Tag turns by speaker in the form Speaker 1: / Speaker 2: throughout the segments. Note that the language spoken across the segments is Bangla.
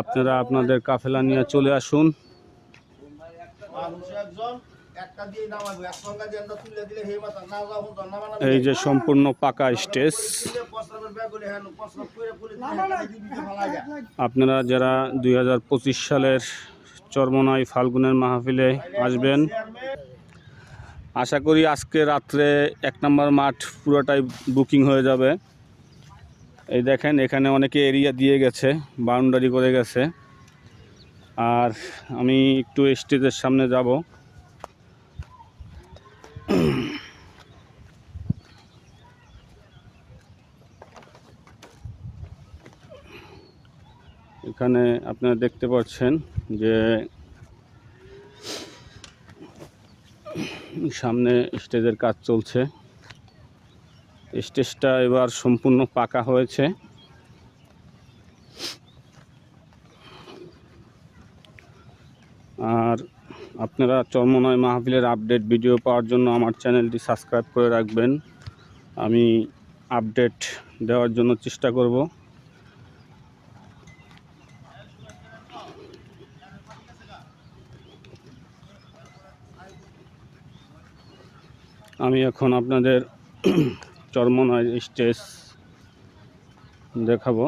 Speaker 1: আপনারা আপনাদের কাফেলা নিয়ে চলে আসুন। এই যে সম্পূর্ণ পাকা স্টেজ। আপনারা যারা দুই হাজার পঁচিশ সালের চরমনাই ফাল্গুনের মাহফিলে আসবেন, আশা করি আজকে রাত্রে এক নম্বর মাঠ পুরোটাই বুকিং হয়ে যাবে। এই দেখেন, এখানে অনেকে এরিয়া দিয়ে গেছে বাউন্ডারি করে গেছে। আর আমি একটু স্টেজের সামনে যাব। এখানে আপনারা দেখতে পাচ্ছেন যে সামনে স্টেজের কাজ চলছে। স্টেজটা এবার সম্পূর্ণ পাকা হয়েছে। আর আপনারা চর্মনয় মাহফিলের আপডেট ভিডিও পাওয়ার জন্য আমার চ্যানেলটি সাবস্ক্রাইব করে রাখবেন। আমি আপডেট দেওয়ার জন্য চেষ্টা করব। আমি এখন আপনাদের চর্মনয় স্টেজ দেখাবো।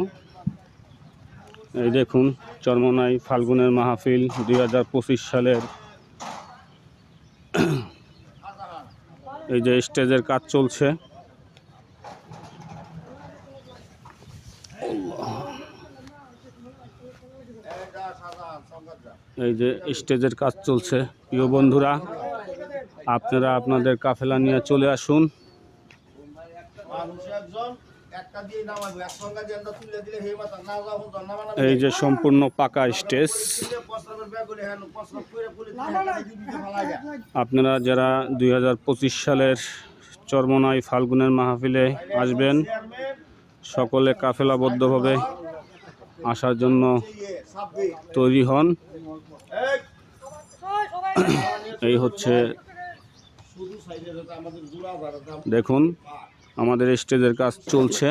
Speaker 1: এই দেখুন চর্মনাই ফাল্গুনের মাহফিল দুই হাজার পঁচিশ সালের। এই যে স্টেজের কাজ চলছে। এই যে স্টেজের কাজ চলছে। প্রিয় বন্ধুরা, আপনারা আপনাদের কাফেলা নিয়ে চলে আসুন। এই যে সম্পূর্ণ পাকা স্টেজ।
Speaker 2: হ্যাঁ
Speaker 1: আপনারা যারা দুই হাজার পঁচিশ সালের চরমনাই ফাল্গুনের মাহফিলে আসবেন সকলে কাফেলাবদ্ধভাবে আসার জন্য তৈরি হন।
Speaker 2: এই
Speaker 1: হচ্ছে দেখুন। আমাদের স্টেজের কাজ চলছে।